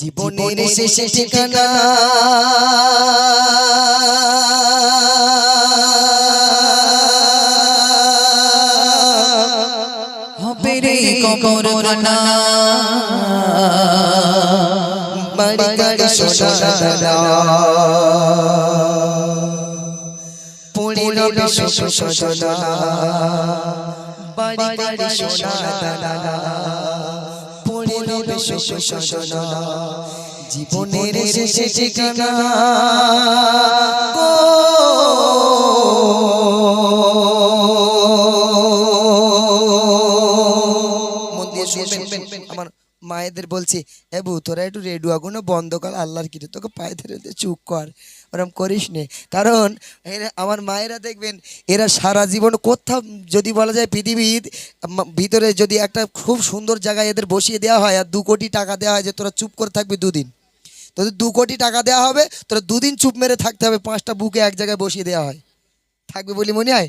জীবনের শেষে ঠিকানা। হবে রে কবর খানা বাড়ি গাড়ি সোনা পড়ে রবে সোনা। বাড়ি গাড়ি সোনা দাদা। জীবনের শেষে ঠিকানা আমার মায়েদের বলছি এবু তোরা একটু রেডু আগুন বন্ধ কর আল্লাহর কিরে তোকে পায়ে ধরে চুপ কর। ওরম করিস নে। কারণ এরা- আমার মায়েরা দেখবেন, এরা সারা জীবন কোথাও যদি বলা যায় পৃথিবীর ভিতরে যদি একটা খুব সুন্দর জায়গায় এদের বসিয়ে দেওয়া হয় আর দু কোটি টাকা দেওয়া হয় যে তোরা চুপ করে থাকবি দুদিন। তোদের দু কোটি টাকা দেওয়া হবে, তোরা দুদিন চুপ মেরে থাকতে হবে, পাঁচটা বুকে এক জায়গায় বসিয়ে দেওয়া হয়। থাকবে বলি মনে হয়?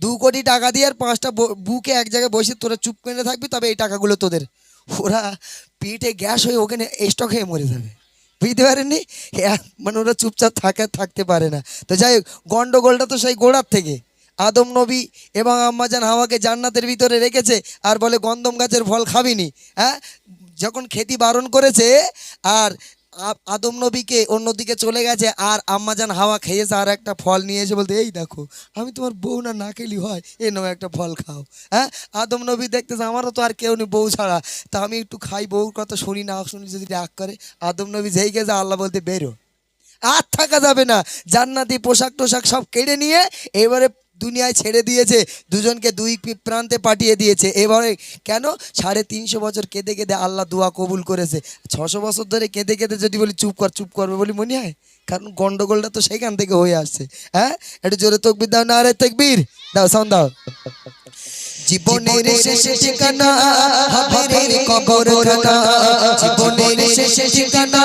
দু কোটি টাকা দিয়ে আর পাঁচটা বুকে এক জায়গায় বসে তোরা চুপ মেরে থাকবি, তবে এই টাকাগুলো তোদের। ওরা পেটে গ্যাস হয়ে ওখানে স্টক হয়ে মরে যাবে। বুঝতে পারেননি? হ্যাঁ, মানে ওরা চুপচাপ থাকে থাকতে পারে না। তো যাই হোক গন্ডগোলটা তো সেই গোড়ার থেকে। আদম নবী এবং আম্মাজান হাওয়াকে জান্নাতের ভিতরে রেখেছে আর বলে গন্দম গাছের ফল খাবিনি। হ্যাঁ যখন খেতি বারণ করেছে আর আদম নবীকে অন্যদিকে চলে গেছে আর আম্মাজান হাওয়া খেয়েছে আর একটা ফল নিয়ে এসে বলতে, এই দেখো, আমি তোমার বউ না না খেলি হয়, এ নাও একটা ফল খাও। হ্যাঁ? আদম নবী দেখতেছে, আমারও তো আর কেউ নেই বউ ছাড়া। তা আমি একটু খাই, বউর কথা শুনি, না শুনি যদি রাগ করে। আদম নবী যেই গেছে, আল্লাহ বলতে, বেরো। আর থাকা যাবে না। জান্নাতি পোশাক টোশাক সব কেড়ে নিয়ে এবারে দুনিয়ায় ছেড়ে দিয়েছে দুজনকে দুই প্রান্তে পাঠিয়ে দিয়েছে। এবারে কেন? সাড়ে তিনশো বছর কেঁদে কেঁদে আল্লাহ দোয়া কবুল করেছে। ছশো বছর ধরে কেঁদে কেঁদে যদি বলি চুপ কর চুপ করবে বলি মনে হয়? কারণ গন্ডগোলটা তো সেখান থেকে হয়ে আসছে। হ্যাঁ? একটু জোরে তকবির দাও না আরে তকবির। দাও সাউন্ড দাও। জীবনের শেষে ঠিকানা জীবনের শেষে ঠিকানা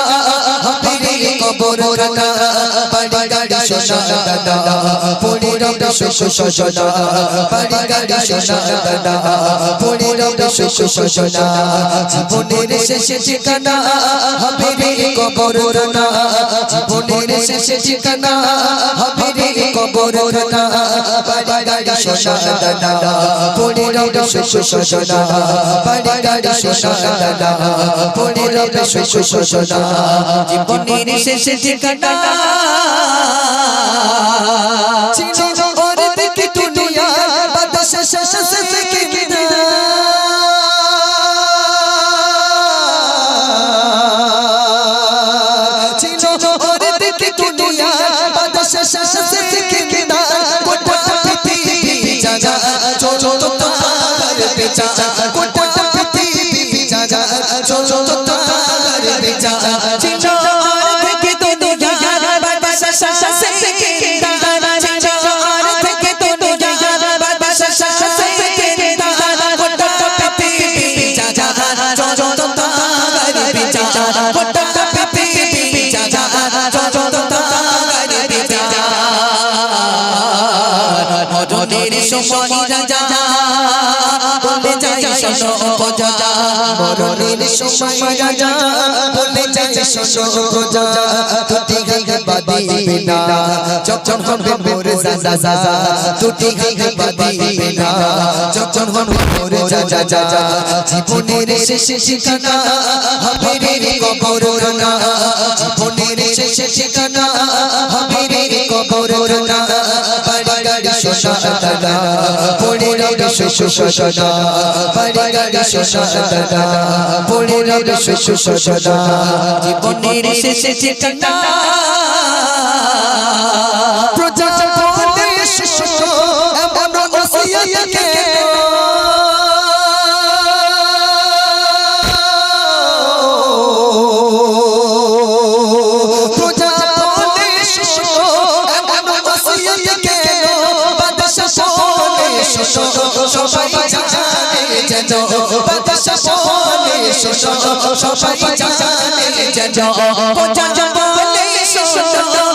কবর খানা বাড়ি গাড়ি সোনা দাদা পড়ে রবে শোষ শোষনা বাড়ি গাড়ি সোনা দাদা পড়ে রবে শোষ শোষনা জীবনের শেষে ঠিকানা হবে রে কবর শোষনা জীবনের শেষে ঠিকানা। চিনো ওর দিকে দুনিয়া বাতাস শেষ থেকে কিনা। চিনো ওর দিকে দুনিয়া বাতাস শেষ থেকে কিনা? গোটা পৃথিবী চলো পৃথিবী জাগা চলো তার বেচা চিনো সময় রাজা বলে যায় শোনো প্রজা মরণের সময় রাজা বলে যায় শোনো প্রজা তুটি গাগে বাদিবে না যখন হবে মোর যা যা যা তুটি বাদিবে না যখন হবে মোর যা জীবনের শেষে ঠিকানা হবে রে কবর খানা জীবনের শেষে ঠিকানা হবে রে কবর খানা বাড়ি গাড়ি পড়ে রবে শোষ বাড়ি গাড়ি পড়ে রবে শোষ জীবনের শেষে ঠিকানা। প্রজাপতি বলে শিশু সবাই জানে যেন পচা বলে শোনো শোনো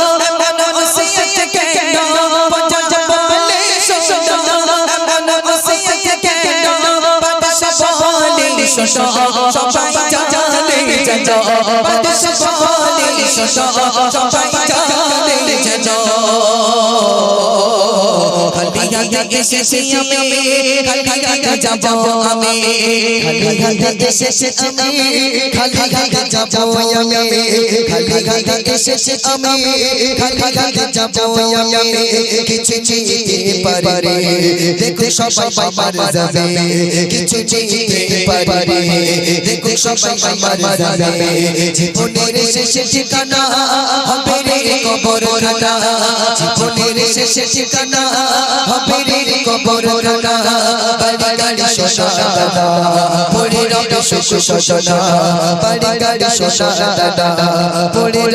শোনো সবাই জানে যেন বাদশা বলে শোনো সবাই জানে যেন খালি হাতে এসেছি আমি। হাতে যাব আমি। খালি হাতে এসেছে আমি। হাতে যাব আমি। খালি হাতে এসেছে আমি। হাতে যাব আমি। কিছু চিনতে পারি। দেখো সবাই আমার যাবে কিছু চিনতে পারি। দেখো সবাই আমার যাবে জীবনের শেষে ঠিকানা হবে রে কবর খানা জীবনের শেষে ঠিকানা হবে রে কবর খানা বাড়ি গাড়ি দাদা পড়ে বাড়ি গাড়ি দাদা পড়ে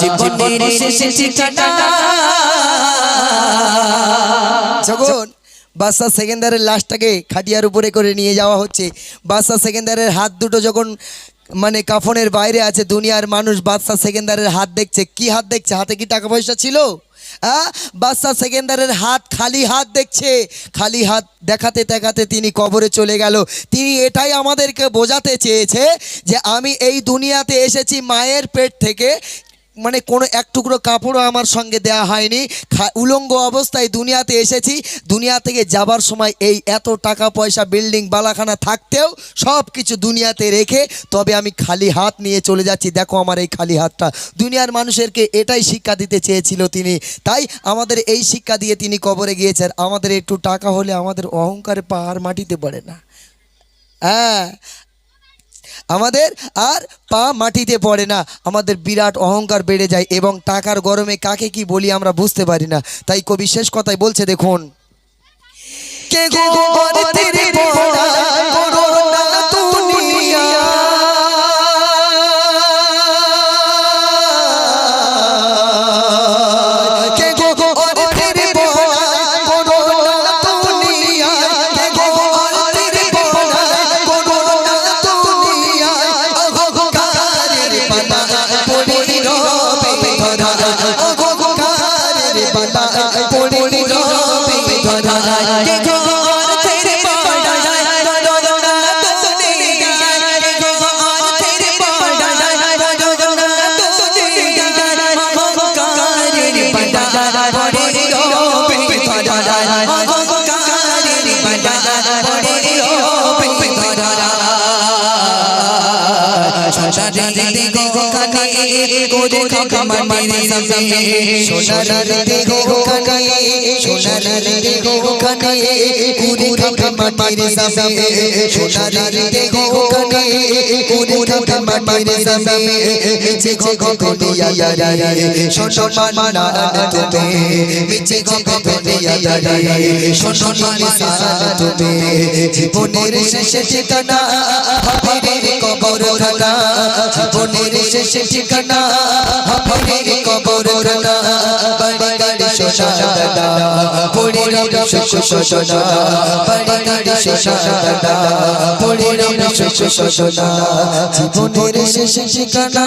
জীবনের শেষে লাশটাকে খাটিয়ার উপরে করে নিয়ে যাওয়া হচ্ছে বাদশা সেকেন্দারের হাত দুটো যখন মানে কাফনের বাইরে আছে, দুনিয়ার মানুষ বাদশা সেকেন্দারের হাত দেখছে, কি হাত দেখছে? হাতে কি টাকা পয়সা ছিল? হ্যাঁ? বাদশা সেকেন্দারের হাত খালি হাত দেখছে। খালি হাত দেখাতে দেখাতে তিনি কবরে চলে গেল। তিনি এটাই আমাদেরকে বোঝাতে চেয়েছে যে আমি এই দুনিয়াতে এসেছি মায়ের পেট থেকে। মানে কোনো এক টুকরো কাপড়ও আমার সঙ্গে দেয়া হয়নি। উলঙ্গ অবস্থায় দুনিয়াতে এসেছি। দুনিয়া থেকে যাবার সময় এই এত টাকা পয়সা বিল্ডিং বালাখানা থাকতেও সব কিছু দুনিয়াতে রেখে তবে আমি খালি হাত নিয়ে চলে যাচ্ছি। দেখো আমার এই খালি হাতটা। দুনিয়ার মানুষেরকে এটাই শিক্ষা দিতে চেয়েছিল তিনি। তাই আমাদের এই শিক্ষা দিয়ে তিনি কবরে গিয়েছেন। আমাদের একটু টাকা হলে আমাদের অহংকারে পাহাড় মাটিতে পড়ে না। হ্যাঁ আমাদের আর পা মাটিতে পড়ে না। আমাদের বিরাট অহংকার বেড়ে যায় এবং টাকার গরমে কাকে কি বলি আমরা বুঝতে পারি না। তাই কবি শেষ কথায় বলছে, দেখুন, কে গো? সোনার দিগো কানে করে খামা মাটির সামনে সোনার দেহ কানে সোনার দেহ কানে কুড়ে খামা মাটির সামনে সোনার দেহ কানে কুড়ে খামা মাটির সামনে মিছে গো গো দিয়া রে মানা তুমি মিছে গো গো দিয়া রে মানা তুমি জীবনের শেষে ঠিকানা হবে কবর খানা জীবনের শেষ ঠিকানা হবে রে কবর খানা বাড়ি গাড়ি শোষা দাদা, পড়ে রবে শোষ শোষণা বাড়ি গাড়ি শোষা দাদা, পড়ে রবে শোষ শোষণা জীবনের শেষ ঠিকানা।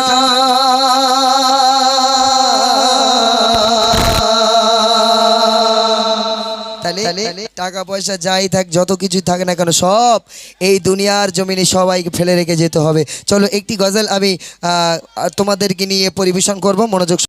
টাকা পয়সা যাই থাক যত কিছু থাকে না কেন সব এই দুনিয়ার জমিনে সবাইকে ফেলে রেখে যেতে হবে। চলো একটি গজল আমি আহ, তোমাদেরকে নিয়ে পরিবেশন করব। মনোযোগ